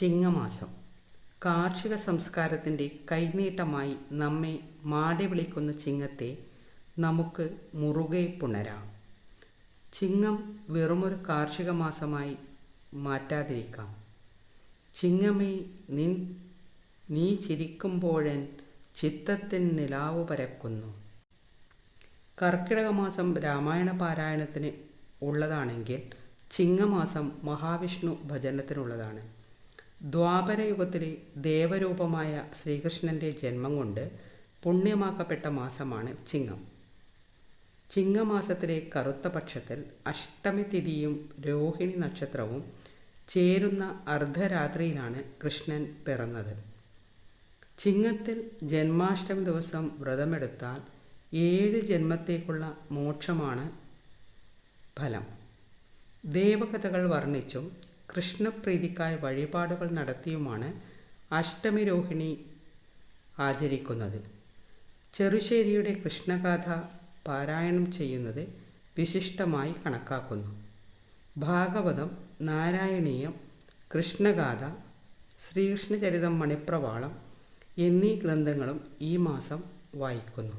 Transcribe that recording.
ചിങ്ങമാസം. കാർഷിക സംസ്കാരത്തിന്റെ കൈനീട്ടമായി നമ്മെ മാടി വിളിക്കുന്ന ചിങ്ങത്തെ നമുക്ക് മുറുകെ പുണരാം. ചിങ്ങം വെറുമൊരു കാർഷിക മാസമായി മാറ്റാതിരിക്കാം. ചിങ്ങമേ നിൻ നീ ചിരിക്കുമ്പോഴൻ ചിത്തത്തിൻ നിലാവ് പരക്കുന്നു. കർക്കിടക മാസം രാമായണ പാരായണത്തിന് ഉള്ളതാണെങ്കിൽ ചിങ്ങമാസം മഹാവിഷ്ണു ഭജനത്തിനുള്ളതാണ്. ദ്വാപരയുഗത്തിലെ ദേവരൂപമായ ശ്രീകൃഷ്ണന്റെ ജന്മം കൊണ്ട് പുണ്യമാക്കപ്പെട്ട മാസമാണ് ചിങ്ങം. ചിങ്ങമാസത്തിലെ കറുത്ത പക്ഷത്തിൽ അഷ്ടമി തിഥിയും രോഹിണി നക്ഷത്രവും ചേരുന്ന അർദ്ധരാത്രിയിലാണ് കൃഷ്ണൻ പിറന്നത്. ചിങ്ങത്തിൽ ജന്മാഷ്ടമി ദിവസം വ്രതമെടുത്താൽ ഏഴ് ജന്മത്തേക്കുള്ള മോക്ഷമാണ് ഫലം. ദേവകഥകൾ വർണിച്ചും കൃഷ്ണപ്രീതിക്കായി വഴിപാടുകൾ നടത്തിയുമാണ് അഷ്ടമി രോഹിണി ആചരിക്കുന്നത്. ചെറുശ്ശേരിയുടെ കൃഷ്ണഗാഥ പാരായണം ചെയ്യുന്നത് വിശിഷ്ടമായി കണക്കാക്കുന്നു. ഭാഗവതം നാരായണീയം കൃഷ്ണഗാഥ ശ്രീകൃഷ്ണചരിതം മണിപ്രവാളം എന്നീ ഗ്രന്ഥങ്ങളും ഈ മാസം വായിക്കുന്നു.